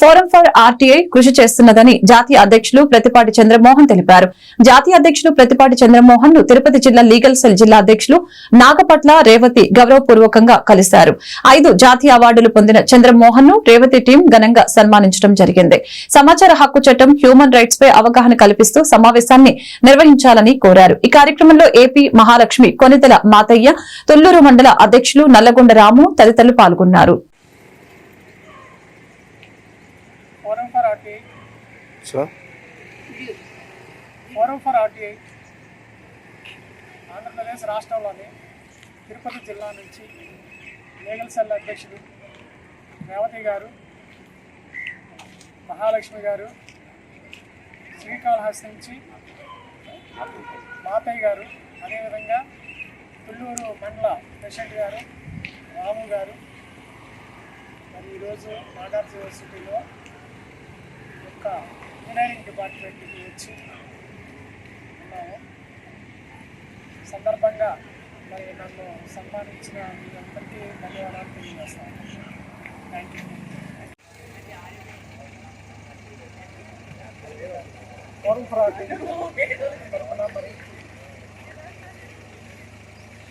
Forum for RTI కృషి చేస్తున్నదని జాతీయ అధ్యక్షులు ప్రతిపాటి చంద్రమోహన్ తెలిపారు. జాతీయ అధ్యక్షులు ప్రతిపాటి చంద్రమోహన్ను తిరుపతి జిల్లా లీగల్ సెల్ జిల్లా అధ్యక్షులు నాగపట్ల రేవతి గౌరవపూర్వకంగా కలిశారు. ఐదు జాతీయ అవార్డులు పొందిన చంద్రమోహన్ను రేవతి టీం ఘనంగా సన్మానించడం జరిగింది. సమాచార హక్కు చట్టం హ్యూమన్ రైట్స్ పై అవగాహన కల్పిస్తూ సమావేశాన్ని నిర్వహించాలని కోరారు. ఈ కార్యక్రమంలో ఏపీ మహాలక్ష్మి కొనితల మాతయ్య తొల్లూరు మండల అధ్యక్షులు నల్లగొండ రాము తదితరులు పాల్గొన్నారు. Forum RTI sir forum for RTI Andhra Pradesh రాష్ట్రంలోని తిరుపతి జిల్లా నుంచి లీగల్ సెల్ అధ్యక్షుడు రేవతి గారు మహాలక్ష్మి గారు శ్రీకాళహస్తి నుంచి మాతయ్య గారు అదేవిధంగా తుళ్ళూరు మండల ప్రెసిడెంట్ గారు రాము గారు. మరి ఈరోజు నాగార్జున యూనివర్సిటీలో యొక్క ఇంజనీరింగ్ డిపార్ట్మెంట్కి వచ్చి ఉన్నాము. సందర్భంగా మరి నన్ను సన్మానించిన మీ అందరికీ ధన్యవాదాలు తెలియజేస్తాను. థ్యాంక్ యూ తరఫున మరి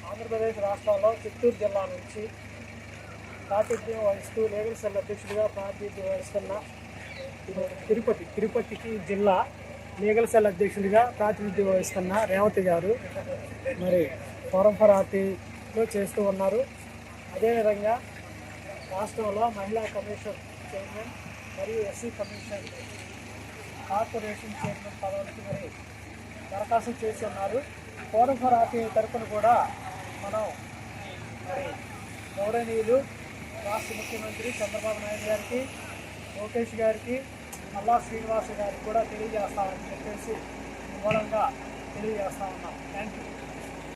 ఆంధ్రప్రదేశ్ రాష్ట్రంలో చిత్తూరు జిల్లా నుంచి ప్రాతినిధ్యం వహిస్తూ లీగల్ సెల్ అధ్యక్షుడిగా ప్రాతినిధ్యం వహిస్తున్న తిరుపతి తిరుపతికి జిల్లా లీగల్ సెల్ అధ్యక్షుడిగా ప్రాతినిధ్యం వహిస్తున్న రేవతి గారు మరి ఫోరం ఫర్ ఆర్టీలో చేస్తూ ఉన్నారు. అదేవిధంగా రాష్ట్రంలో మహిళా కమిషన్ చైర్మన్ మరియు ఎస్సీ కమిషన్ కార్పొరేషన్ చైర్మన్ పదవులకి మరి దరఖాస్తు చేసి ఉన్నారు. ఫోరం ఫర్ ఆర్టీ తరఫున కూడా మనం మరి గౌరవనీయులు రాష్ట్ర ముఖ్యమంత్రి చంద్రబాబు నాయుడు గారికి లోకేష్ గారికి మల్లా శ్రీనివాస్ గారికి కూడా తెలియజేస్తామని చెప్పేసి మూలంగా తెలియజేస్తా ఉన్నాం. Thank you